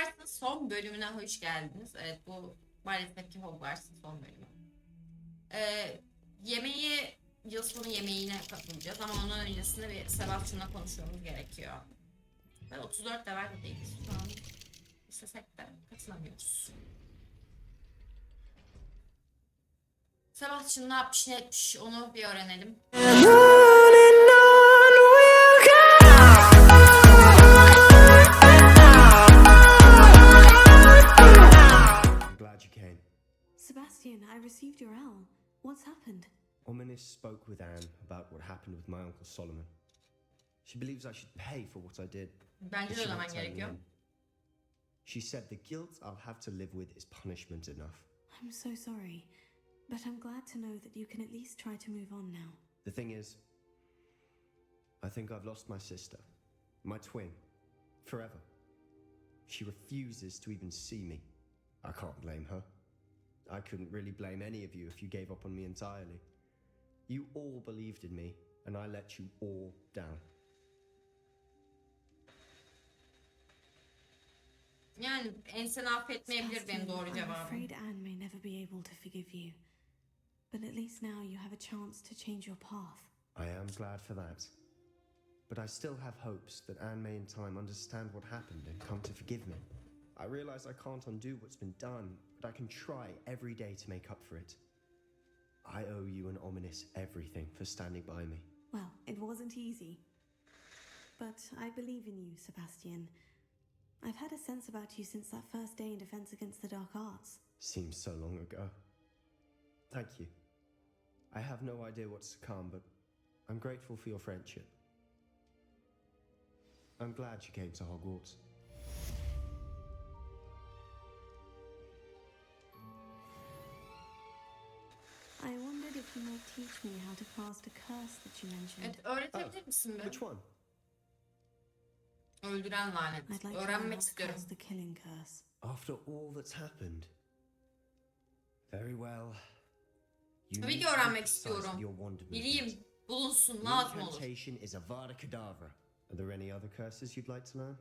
Hogwarts'ın son bölümüne hoş geldiniz. Evet bu maalesef ki Hogwarts'ın son bölümü. Ee, yemeği, yıl sonu yemeğine katılacağız ama onun öncesinde bir Sebastian'la konuşmamız gerekiyor. Ve 34 level de değiliz. Şu an istesek de katılamıyoruz. Sebastian ne yapmış ne etmiş onu bir öğrenelim. Received your owl. What's happened? Ominis spoke with Anne about what happened with my uncle Solomon. She believes I should pay for what I did. Bence but de she won't ödemen gerekiyor. She said the guilt I'll have to live with is punishment enough. I'm so sorry, but I'm glad to know that you can at least try to move on now. The thing is, I think I've lost my sister, my twin, forever. She refuses to even see me. I can't blame her. I couldn't really blame any of you if you gave up on me entirely. You all believed in me, and I let you all down. Yani enseni affetmeyebilir benim doğru I'm cevabım. afraid Anne may never be able to forgive you. But at least now you have a chance to change your path. I am glad for that. But I still have hopes that Anne may in time understand what happened and come to forgive me. I realize I can't undo what's been done, but I can try every day to make up for it. I owe you and Ominous everything for standing by me. Well, it wasn't easy. But I believe in you, Sebastian. I've had a sense about you since that first day in Defense Against the Dark Arts. Seems so long ago. Thank you. I have no idea what's to come, but I'm grateful for your friendship. I'm glad you came to Hogwarts. I wondered if you might teach me how to cast a curse that you mentioned. Evet, öğretebilir misin be? Which one? Öldüren lanet. I'd like Öğrenmek to istiyorum. cast the killing curse. After all that's happened. Very well. You Tabii need ki to öğrenmek exercise istiyorum. Your wand movement. Bileyim, bulunsun, The lazım olur. incantation is Avada Kedavra. Are there any other curses you'd like to learn?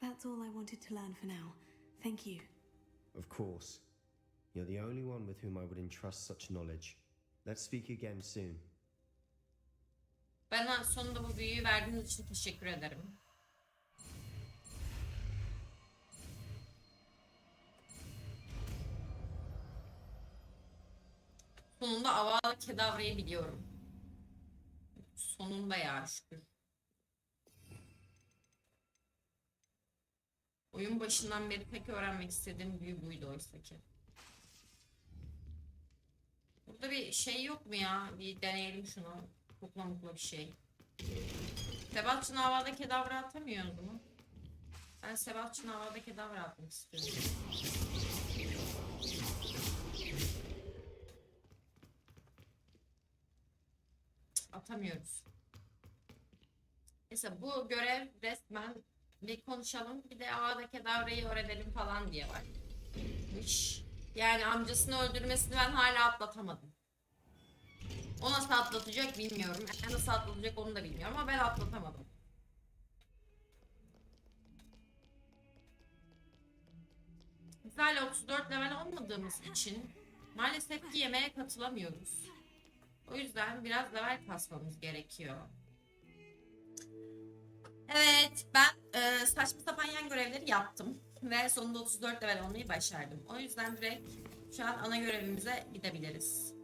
That's all I wanted to learn for now. Thank you. Of course. You're the only one with whom I would entrust such knowledge. Let's speak again soon. Bana sonunda bu büyüyü verdiğiniz için teşekkür ederim. Sonunda Avada Kedavra'yı biliyorum. Sonunda ya şükür. Oyun başından beri tek öğrenmek istediğim büyü buydu oysa ki. Burada bir şey yok mu ya? Bir deneyelim şunu. Kokla mukla bir şey. Sebastian havada kedavra atamıyor mu? Ben Sebastian havada kedavra atmak istiyorum. Atamıyoruz. Neyse bu görev resmen bir konuşalım bir de havada kedavrayı öğrenelim falan diye var. Yani amcasını öldürmesini ben hala atlatamadım. O nasıl atlatacak bilmiyorum. Yani nasıl atlatacak onu da bilmiyorum ama ben atlatamadım. Biz hala 34 level olmadığımız için maalesef ki yemeğe katılamıyoruz. O yüzden biraz level kasmamız gerekiyor. Evet ben e, saçma sapan yan görevleri yaptım. Ve sonunda 34 level olmayı başardım. O yüzden direkt şu an ana görevimize gidebiliriz.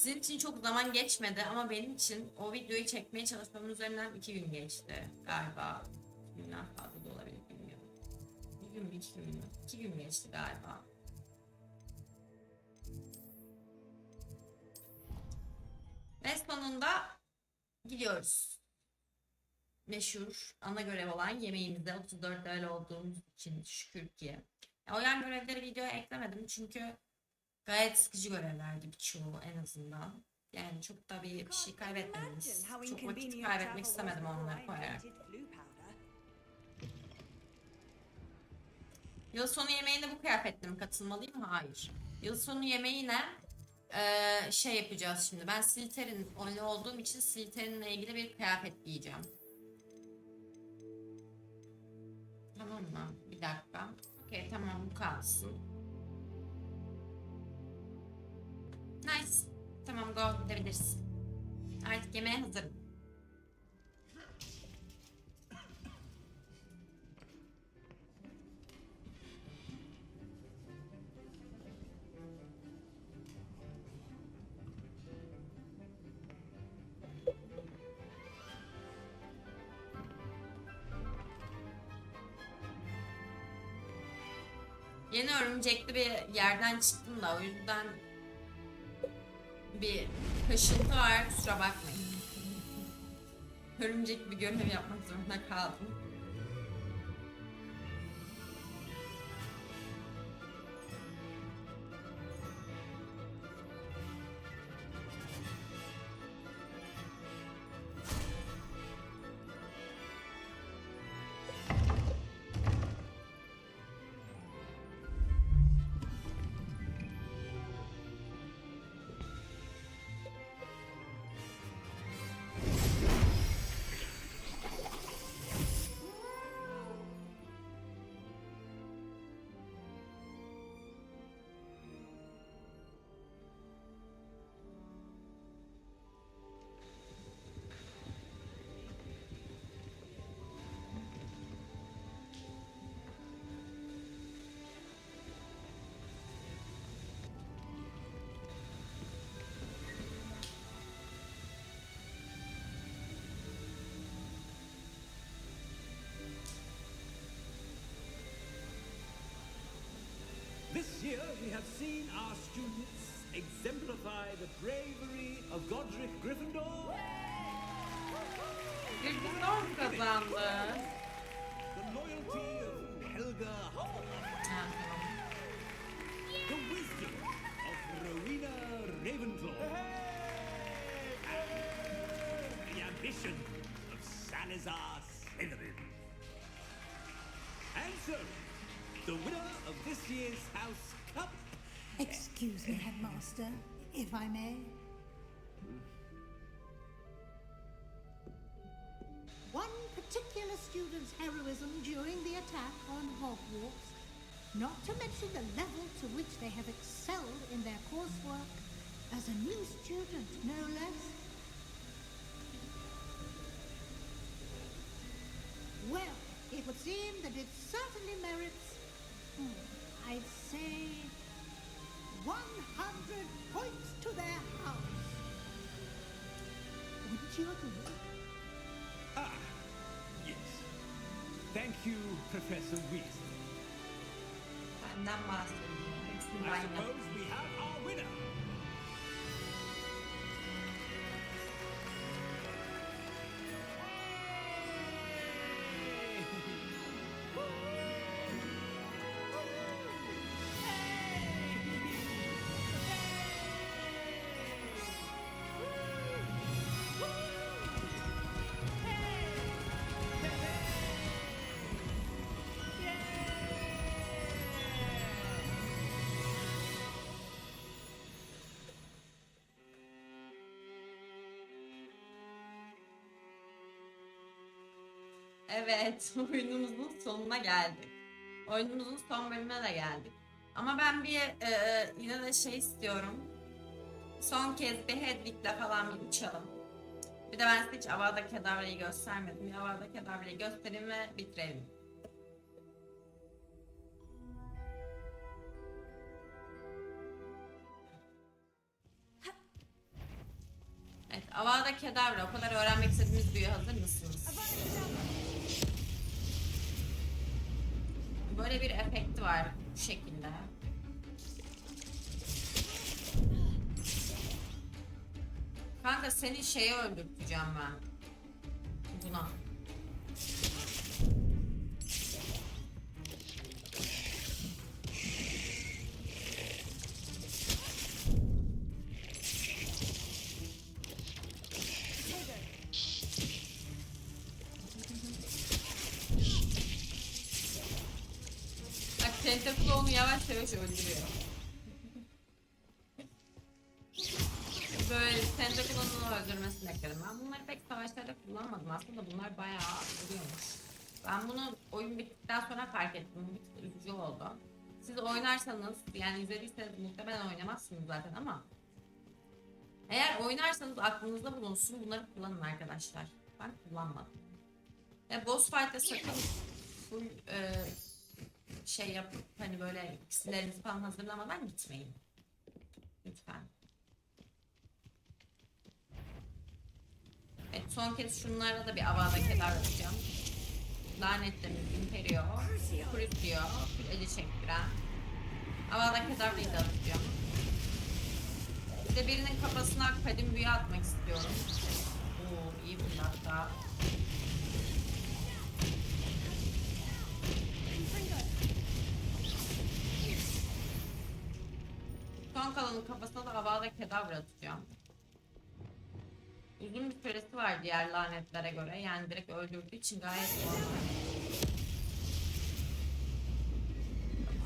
Sizin için çok zaman geçmedi ama benim için o videoyu çekmeye çalışmamın üzerinden iki gün geçti galiba. Günden fazla da olabilir bilmiyorum. Bir gün mü iki gün mü? İki gün geçti galiba. Ve sonunda gidiyoruz. Meşhur ana görev olan yemeğimizde 34 level olduğumuz için şükür ki. O yan görevleri videoya eklemedim çünkü gayet sıkıcı görevlerdi birçoğu en azından. Yani çok da bir, bir şey kaybetmediniz. Çok vakit kaybetmek istemedim onları koyarak. Yıl sonu yemeğine bu kıyafetle mi katılmalıyım? Hayır. Yıl sonu yemeğine eee, şey yapacağız şimdi. Ben Slytherin oyunu olduğum için Slytherin'le ilgili bir kıyafet giyeceğim. Tamam mı? Bir dakika. Okey tamam bu kalsın. Nice. Tamam go gidebiliriz. Artık yemeğe hazırım. Yeni örümcekli bir yerden çıktım da o yüzden bir kaşıntı var kusura bakmayın. Örümcek bir görev yapmak zorunda kaldım. Have seen our students exemplify the bravery of Godric Gryffindor, Gryffindor mu kazandı? the loyalty of Helga Hufflepuff, the wisdom of Rowena Ravenclaw, and the ambition of Salazar Slytherin. And so, the winner of this year's House Cup Excuse me, Headmaster, if I may. One particular student's heroism during the attack on Hogwarts, not to mention the level to which they have excelled in their coursework, as a new student, no less. Well, it would seem that it certainly merits, hmm, I'd say, 100 points to their house. Wouldn't you agree? Ah, yes. Thank you, Professor Weasley. Benden bahsediyor. Hepsini ben I suppose we have our winner. Evet, oyunumuzun sonuna geldik. Oyunumuzun son bölümüne de geldik. Ama ben bir e, yine de şey istiyorum. Son kez bir Hedwig'le falan bir uçalım. Bir de ben size hiç Avada Kedavra'yı göstermedim. Bir Avada Kedavra'yı göstereyim ve bitirelim. Evet, Avada Kedavra. O kadar öğrenmek istediğimiz büyü hazır mısınız? Böyle bir efekti var bu şekilde. Kanka seni şeye öldürteceğim ben. Buna. Tentacle onu yavaş yavaş öldürüyor. Böyle Tentacle onu öldürmesini bekledim. Ben bunları pek savaşlarda kullanmadım. Aslında bunlar bayağı vuruyormuş. Ben bunu oyun bittikten sonra fark ettim. Bu üzücü oldu. Siz oynarsanız yani izlediyseniz muhtemelen oynamazsınız zaten ama eğer oynarsanız aklınızda bulunsun bunları kullanın arkadaşlar. Ben kullanmadım. Ya boss fight'ta sakın full e, şey yapıp hani böyle iksirlerinizi falan hazırlamadan gitmeyin. Lütfen. Evet son kez şunlarla da bir avada keder atacağım. Lanetlerimiz Imperio, Crucio, Acı Çektiren. Avada Kedavra'yı da atacağım. Bir de birinin kafasına kadim büyü atmak istiyorum. Oo iyi bir hatta. Son kalanın kafasına da Avada Kedavra atacağım. Uzun bir süresi var diğer lanetlere göre. Yani direkt öldürdüğü için gayet normal.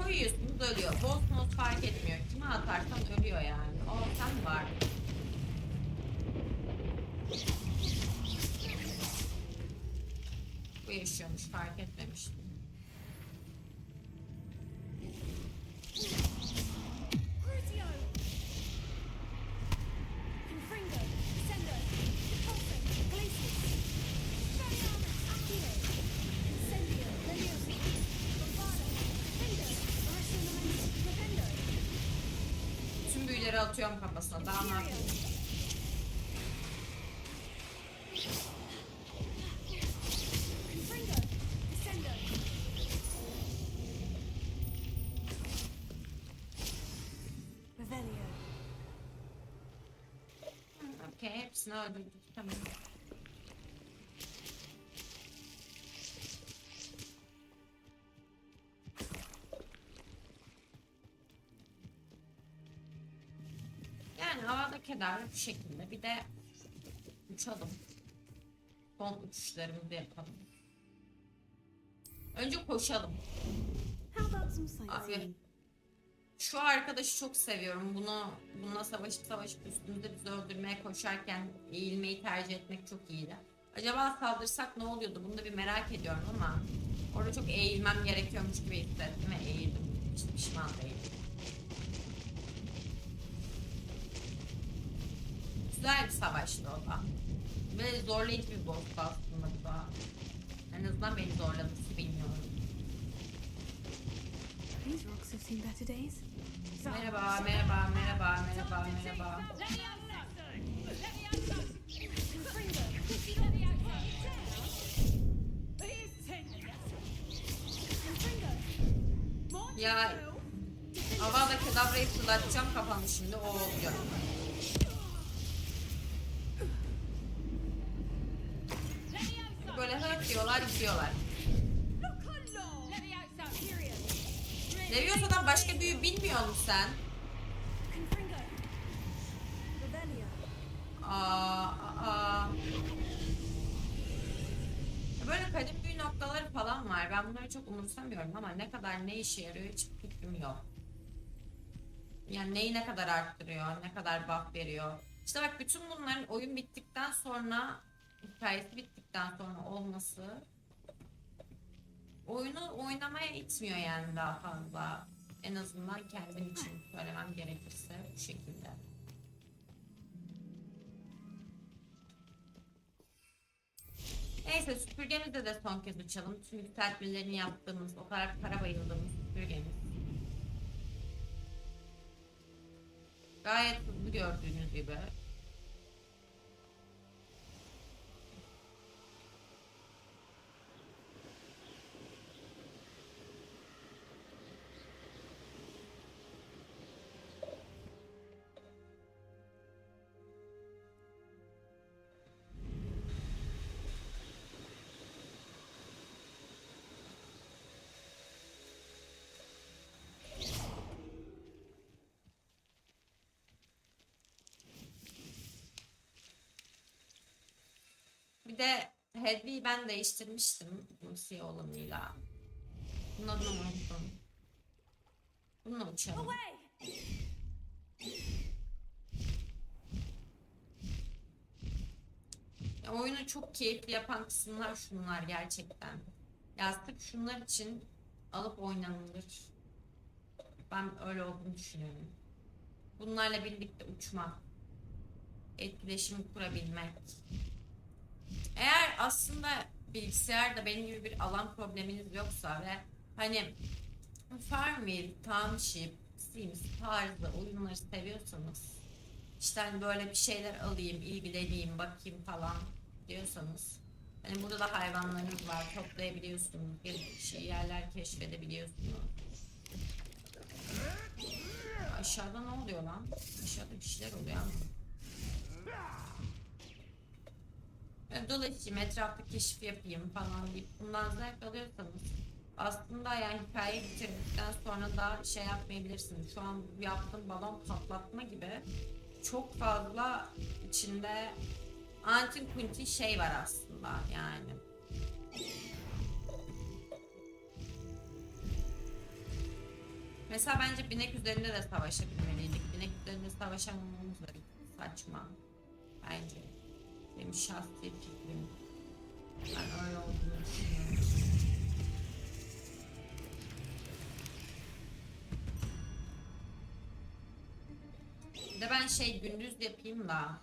Koyuyorsunuz ölüyor. Boss mod fark etmiyor. Kime atarsan ölüyor yani. O sen var. Bu yaşıyormuş fark etmemiştim. Kafasına. Daha ne yapayım? Confringo, keder bu şekilde. Bir de uçalım. Son uçuşlarımızı yapalım. Önce koşalım. Sightseeing? Şu arkadaşı çok seviyorum. Bunu bununla savaşıp savaşıp üstümüzde bizi öldürmeye koşarken eğilmeyi tercih etmek çok iyiydi. Acaba saldırsak ne oluyordu? Bunu da bir merak ediyorum ama orada çok eğilmem gerekiyormuş gibi hissettim ve eğildim. Hiç pişman değilim. Güzel bir savaştı o da. Ve zorlayıcı bir boss aslında bu da. En azından beni zorladı bilmiyorum. Merhaba, merhaba, merhaba, merhaba, merhaba. Ya Avada Kedavra'yı fırlatacağım kafanı şimdi o olacak. Diyorlar gidiyorlar. Leviosa'dan başka büyü bilmiyor musun sen? Aa, aa. Böyle kadim büyü noktaları falan var. Ben bunları çok umursamıyorum ama ne kadar ne işe yarıyor hiç fikrim yok. Yani neyi ne kadar arttırıyor, ne kadar buff veriyor. İşte bak bütün bunların oyun bittikten sonra, hikayesi bittikten sonra olması oyunu oynamaya itmiyor yani daha fazla. En azından kendim için söylemem gerekirse bu şekilde. Neyse süpürgemizde de son kez uçalım. Tüm yükseltmelerini yaptığımız, o kadar para bayıldığımız süpürgemiz. Gayet hızlı gördüğünüz gibi. Bir de Hedwig'i ben değiştirmiştim bu siyah olanıyla. Bunun adını unuttum. Bununla uçalım. Ya oyunu çok keyifli yapan kısımlar şunlar gerçekten. Ya sırf şunlar için alıp oynanılır. Ben öyle olduğunu düşünüyorum. Bunlarla birlikte uçmak. Etkileşim kurabilmek. Eğer aslında bilgisayarda benim gibi bir alan probleminiz yoksa ve hani Farmville, Township, Sims tarzı oyunları seviyorsanız işte hani böyle bir şeyler alayım, ilgileneyim, bakayım falan diyorsanız hani burada da hayvanlarınız var, toplayabiliyorsunuz, bir şey yerler keşfedebiliyorsunuz. Aşağıda ne oluyor lan? Aşağıda bir şeyler oluyor ama. Yani Dolayısıyla etrafta keşif yapayım falan deyip bundan zevk alıyorsanız aslında yani hikayeyi bitirdikten sonra da şey yapmayabilirsiniz. Şu an yaptığım balon patlatma gibi çok fazla içinde antin kuntin şey var aslında yani. Mesela bence binek üzerinde de savaşabilmeliydik. Binek üzerinde savaşamamamız da saçma. Bence. Benim şahsi fikrim. Ben öyle olduğunu düşünüyorum. Bir de ben şey gündüz yapayım da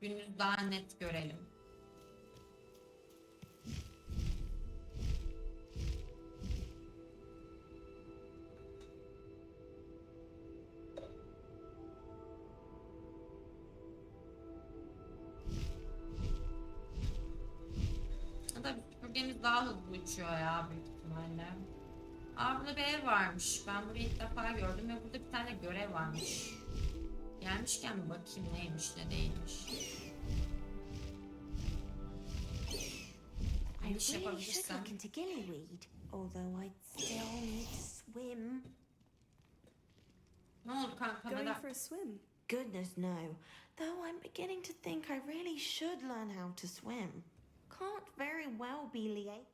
gündüz daha net görelim. Burada bir ev varmış. Ben burayı ilk defa gördüm ve burada bir tane görev varmış. Gelmişken bir bakayım neymiş ne değilmiş. I Bir iş really should yapabilirsem. look into gillyweed, although I'd still need to swim. Ne oldu kanka Going neden? for a swim. Goodness no. Though I'm beginning to think I really should learn how to swim. Can't very well be lia-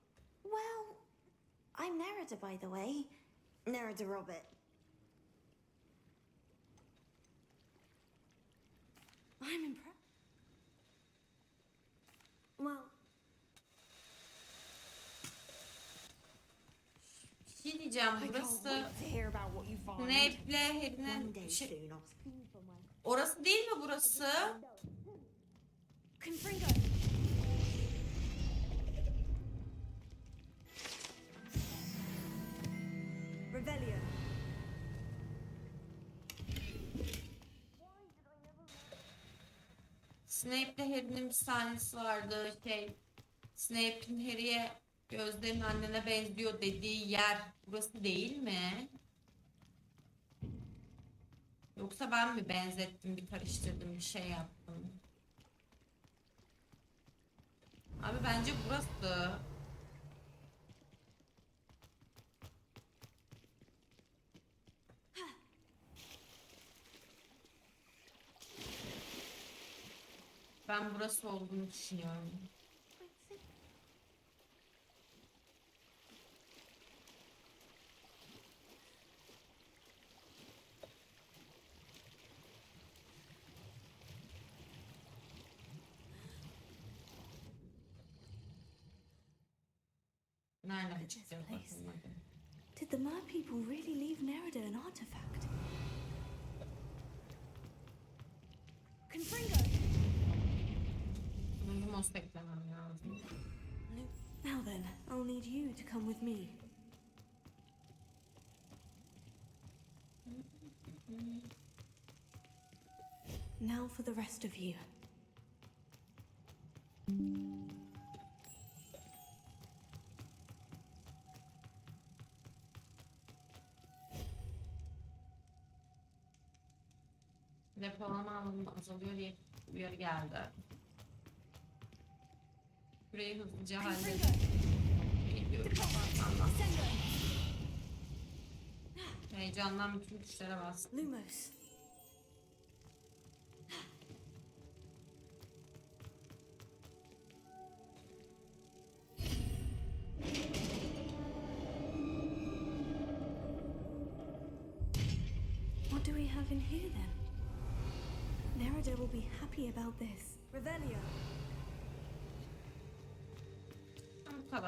Well, I'm Nerida by the way. Nerida Robert. I'm impressed. Well, Bir şey diyeceğim burası Harry'nin day şey, orası değil mi burası? Confringo. Revelio. Snape'le Harry'nin bir sahnesi vardı. Şey, Snape'in Harry'e gözlerin annene benziyor dediği yer burası değil mi? Yoksa ben mi benzettim, bir karıştırdım, bir şey yaptım? Abi bence burası. Ben burası olduğunu düşünüyorum. Nereden çıkacak place. bakalım hadi. Did the mer people really leave Nerida an artifact? Confringo. Lumos beklemem lazım. Now then, I'll need you to come with me. Now for the rest of you. Depolama alanı azalıyor diye uyarı geldi. Burayı hızlıca halledip. Allah. Descendo. Heyecandan bütün tuşlara bastım. Lumos.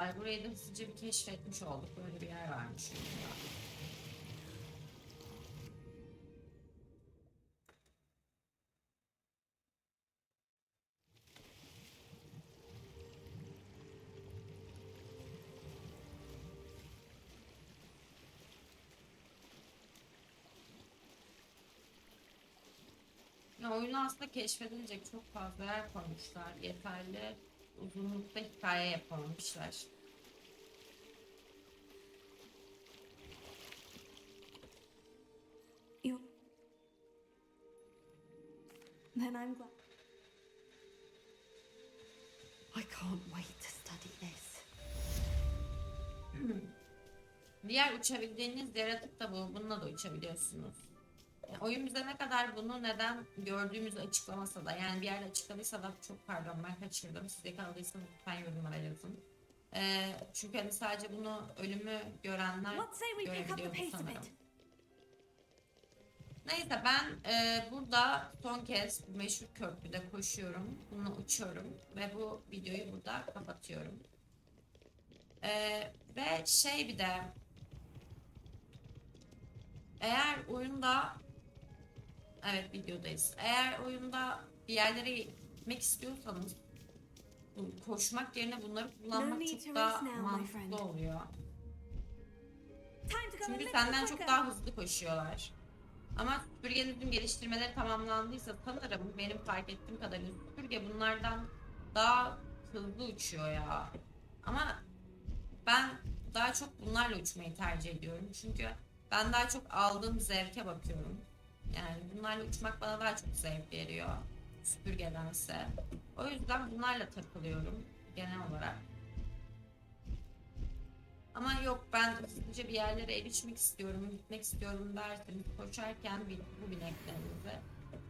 Kadar. Burayı da hızlıca bir keşfetmiş olduk. Böyle bir yer varmış. Ya oyunu aslında keşfedilecek çok fazla yer koymuşlar. Yeterli uzunlukta hikaye yapamamışlar. You. Then I'm glad. I can't wait to study this. Diğer uçabildiğiniz yaratık da bu. Bununla da uçabiliyorsunuz. Bize ne kadar bunu neden gördüğümüzü açıklamasa da yani bir yerde açıkladıysa da çok pardon ben kaçırdım. Siz yakaladıysanız lütfen yorumlara yazın. Ee, çünkü hani sadece bunu ölümü görenler a sanırım. Neyse ben e, burada son kez bu meşhur köprüde koşuyorum. Bunu uçuyorum ve bu videoyu burada kapatıyorum. E, ve şey bir de eğer oyunda evet videodayız. Eğer oyunda bir yerlere gitmek istiyorsanız koşmak yerine bunları kullanmak çok daha mantıklı oluyor. Çünkü senden çok daha hızlı koşuyorlar. Ama süpürgenizin geliştirmeleri tamamlandıysa sanırım benim fark ettiğim kadarıyla süpürge bunlardan daha hızlı uçuyor ya. Ama ben daha çok bunlarla uçmayı tercih ediyorum. Çünkü ben daha çok aldığım zevke bakıyorum. Yani bunlarla uçmak bana daha çok zevk veriyor süpürgedense. O yüzden bunlarla takılıyorum genel olarak. Ama yok ben hızlıca bir yerlere erişmek istiyorum, gitmek istiyorum derseniz koşarken bu bineklerinizi.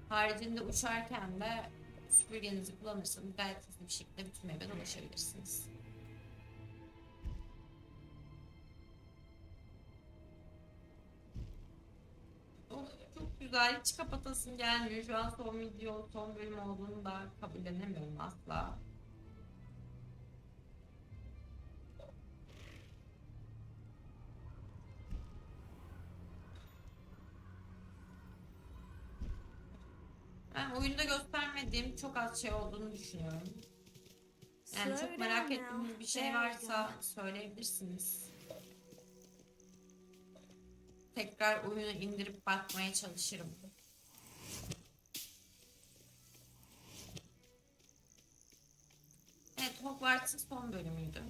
Haricinde uçarken de süpürgenizi kullanırsanız gayet bir şekilde bütün meyveye ulaşabilirsiniz. Güzel. Hiç kapatasım gelmiyor. Şu an son video, son bölüm olduğunu da kabullenemiyorum asla. Ben oyunda göstermediğim çok az şey olduğunu düşünüyorum. Yani çok merak ettiğiniz bir şey varsa söyleyebilirsiniz. Tekrar oyunu indirip bakmaya çalışırım. Evet Hogwarts'ın son bölümüydü.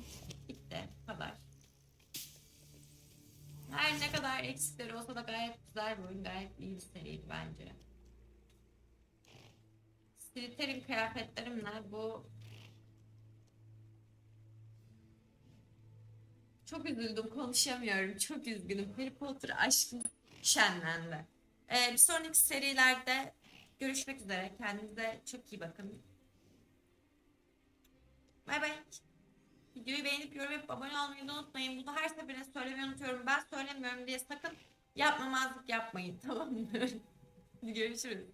Bitti. Kadar. Her ne kadar eksikleri olsa da gayet güzel bir oyun. Gayet iyi bir seriydi bence. Slytherin kıyafetlerimle bu Çok üzüldüm konuşamıyorum. Çok üzgünüm. Harry Potter aşkım şenlendi. Ee, bir sonraki serilerde görüşmek üzere. Kendinize çok iyi bakın. Bay bay. Videoyu beğenip yorum yapıp abone olmayı da unutmayın. Bunu her seferinde söylemeyi unutuyorum. Ben söylemiyorum diye sakın yapmamazlık yapmayın. Tamam mı? Görüşürüz.